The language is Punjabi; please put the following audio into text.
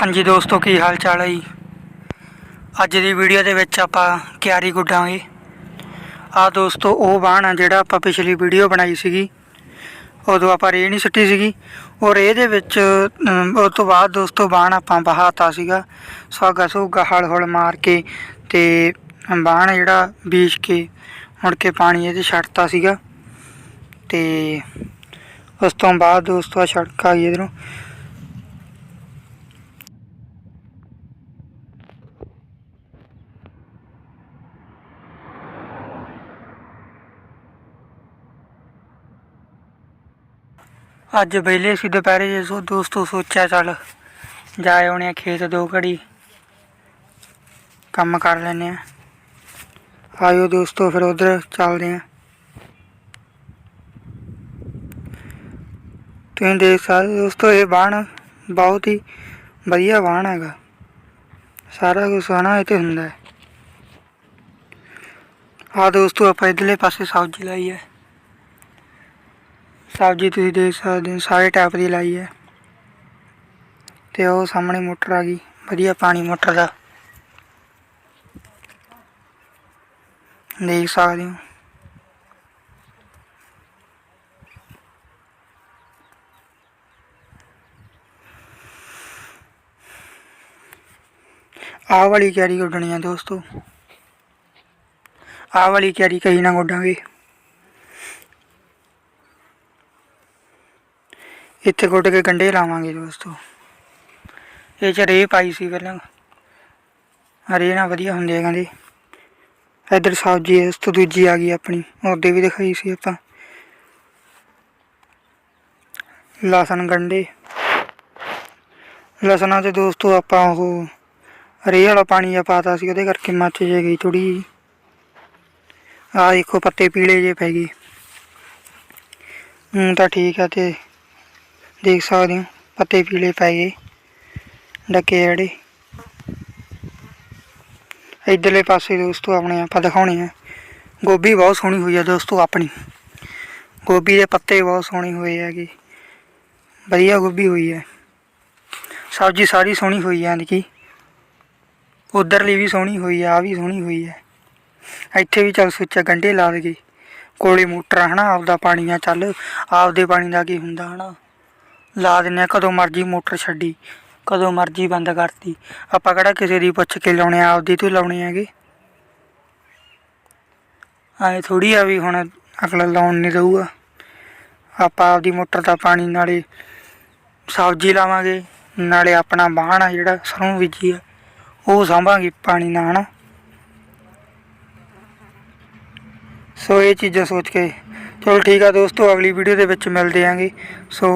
ਹਾਂਜੀ ਦੋਸਤੋ ਕੀ ਹਾਲ ਚਾਲ ਹੈ ਜੀ? ਅੱਜ ਦੀ ਵੀਡੀਓ ਦੇ ਵਿੱਚ ਆਪਾਂ ਕਿਆਰੀ ਗੁੱਡਾਂਗੇ। ਆ ਦੋਸਤੋ ਉਹ ਬਾਣ ਆ ਜਿਹੜਾ ਆਪਾਂ ਪਿਛਲੀ ਵੀਡੀਓ ਬਣਾਈ ਸੀਗੀ। ਉਦੋਂ ਆਪਾਂ ਰੇਹ ਨਹੀਂ ਸੁੱਟੀ ਸੀਗੀ। ਔਰ ਇਹਦੇ ਵਿੱਚ ਅਮ, ਉਹ ਤੋਂ ਬਾਅਦ ਦੋਸਤੋ ਬਾਣ ਆਪਾਂ ਬਹਾਤਾ ਸੀਗਾ। ਸੁਹਾਗਾ ਸੁਹਾਗਾ ਹਲ ਹਲ ਮਾਰ ਕੇ ਤੇ ਬਾਣ ਜਿਹੜਾ ਬੀਜ ਕੇ ਮੁੜ ਕੇ ਪਾਣੀ ਇਹਦੇ ਛੱਡਤਾ ਸੀਗਾ। ਤੇ ਉਸ ਤੋਂ ਬਾਅਦ ਦੋਸਤੋ ਆ ਸੜਕ ਆ ਗਈ ਇਧਰੋਂ। ਅੱਜ ਵਿਹਲੇ ਸੀ ਦੁਪਹਿਰੇ ਜੇ ਸੋ ਦੋਸਤੋ ਸੋਚਿਆ ਚੱਲ ਜਾ ਆਉਣੇ ਆ ਖੇਤ ਦੋ ਘੜੀ। ਕੰਮ ਕਰ ਲੈਨੇ ਆ। ਆਇਓ ਦੋਸਤੋ, ਫਿਰ ਉਧਰ ਚੱਲਦੇ ਆ। ਤੁਸੀਂ ਦੇਖ ਸਕਦੇ ਦੋਸਤੋ, ਇਹ ਬਾਣ ਬਹੁਤ ਹੀ ਵਧੀਆ ਬਾਣ ਹੈਗਾ। ਸਾਰਾ ਕੁਝ ਹਨਾ ਇਹ ਤੇ ਹੁੰਦਾ ਹੈ। ਆ ਦੋਸਤੋ, ਆਪਾਂ ਇਧਰਲੇ ਪਾਸੇ ਸਬਜ਼ੀ ਲਾਈ ਹੈ। ਸਬਜ਼ੀ ਤੁਸੀਂ ਦੇਖ ਸਕਦੇ ਹੋ, ਸਾਰੇ ਟਾਈਪ ਦੀ ਲਾਈ ਹੈ। ਤੇ ਉਹ ਸਾਹਮਣੇ ਮੋਟਰ ਆ ਗਈ, ਵਧੀਆ ਪਾਣੀ ਮੋਟਰ ਦਾ। ਦੇਖ ਸਕਦੇ ਹੋ। ਆਹ ਵਾਲੀ ਕਿਆਰੀ ਗੁੱਡਣੀ ਆ ਦੋਸਤੋ। ਆਹ ਵਾਲੀ ਕਿਆਰੀ ਕਹੀ ਨਾ ਗੁੱਡਾਂਗੇ। ਇੱਥੇ ਕੁੱਟ ਕੇ ਗੰਡੇ ਲਾਵਾਂਗੇ ਦੋਸਤੋ ਇਹ ਚ ਰੇਹ ਪਾਈ ਸੀ ਪਹਿਲਾਂ। ਹਰੇ ਨਾ ਵਧੀਆ ਹੁੰਦੇ ਆ ਕਹਿੰਦੇ। ਇੱਧਰ ਸਬਜ਼ੀ ਇਸ ਤੋਂ ਦੂਜੀ ਆ ਗਈ ਆਪਣੀ। ਉਹਦੇ ਵੀ ਦਿਖਾਈ ਸੀ ਆਪਾਂ। ਲਸਣ ਗੰਡੇ ਲਸਣਾਂ ਤੇ ਦੋਸਤੋ ਆਪਾਂ ਉਹ ਰੇਹ ਵਾਲਾ ਪਾਣੀ ਆ ਪਾਤਾ ਸੀ, ਉਹਦੇ ਕਰਕੇ ਮੱਚ ਜੇ ਗਈ ਥੋੜੀ ਆ ਦੇਖੋ ਪੱਤੇ ਪੀਲੇ ਜੇ ਪੈ ਗਏ। ਹੁਣ ਤਾਂ ਠੀਕ ਆ ਤੇ ਦੇਖ ਸਕਦੇ ਹੋ, ਪੱਤੇ ਪੀਲੇ ਪੈ ਗਏ, ਡੱਕੇ ਜਿਹੜੇ। ਇਧਰਲੇ ਪਾਸੇ ਦੋਸਤੋ ਆਪਣੇ ਆਪਾਂ ਦਿਖਾਉਣੇ ਆ। ਗੋਭੀ ਬਹੁਤ ਸੋਹਣੀ ਹੋਈ ਆ ਦੋਸਤੋ ਆਪਣੀ। ਗੋਭੀ ਦੇ ਪੱਤੇ ਬਹੁਤ ਸੋਹਣੇ ਹੋਏ ਹੈਗੇ। ਵਧੀਆ ਗੋਭੀ ਹੋਈ ਹੈ ਸਬਜ਼ੀ ਸਾਰੀ ਸੋਹਣੀ ਹੋਈ ਹੈ ਕਿ ਉਧਰਲੀ ਵੀ ਸੋਹਣੀ ਹੋਈ ਆ ਆ ਵੀ ਸੋਹਣੀ ਹੋਈ ਹੈ ਇੱਥੇ ਵੀ ਚੱਲ ਸੋਚਿਆ ਗੰਢੇ ਲਾ ਦੇਗੇ ਕੋਲੇ ਮੋਟਰ ਆ ਹਨਾ, ਆਪਦਾ ਪਾਣੀ ਆ ਚੱਲ, ਆਪਦੇ ਪਾਣੀ ਦਾ ਕੀ ਹੁੰਦਾ ਹਨਾ। ਲਾ ਦਿੰਨੇ ਆ ਕਦੋਂ ਮਰਜ਼ੀ ਮੋਟਰ ਛੱਡੀ, ਕਦੋਂ ਮਰਜ਼ੀ ਬੰਦ ਕਰਤੀ। ਆਪਾਂ ਕਿਹੜਾ ਕਿਸੇ ਦੀ ਪੁੱਛ ਕੇ ਲਾਉਣੇ ਆ, ਆਪਦੀ ਤੋਂ ਲਾਉਣੇ ਹੈਗੇ। ਐ ਥੋੜੀ ਆ ਵੀ ਹੁਣ ਅਗਲਾ ਲਾਉਣ ਨਹੀਂ ਦਊਗਾ। ਆਪਾਂ ਆਪਦੀ ਮੋਟਰ ਦਾ ਪਾਣੀ ਨਾਲੇ ਸਬਜ਼ੀ ਲਾਵਾਂਗੇ, ਨਾਲੇ ਆਪਣਾ ਬਾਣ ਆ ਜਿਹੜਾ, ਸਰੋਂ ਬੀਜੀ ਆ, ਉਹ ਸਾਂਭਾਂਗੇ ਪਾਣੀ ਨਾਲ ਹਨਾ। ਸੋ ਇਹ ਚੀਜ਼ਾਂ ਸੋਚ ਕੇ, ਚਲੋ ਠੀਕ ਆ ਦੋਸਤੋ, ਅਗਲੀ ਵੀਡੀਓ ਦੇ ਵਿੱਚ ਮਿਲਦੇ ਆਂਗੇ। ਸੋ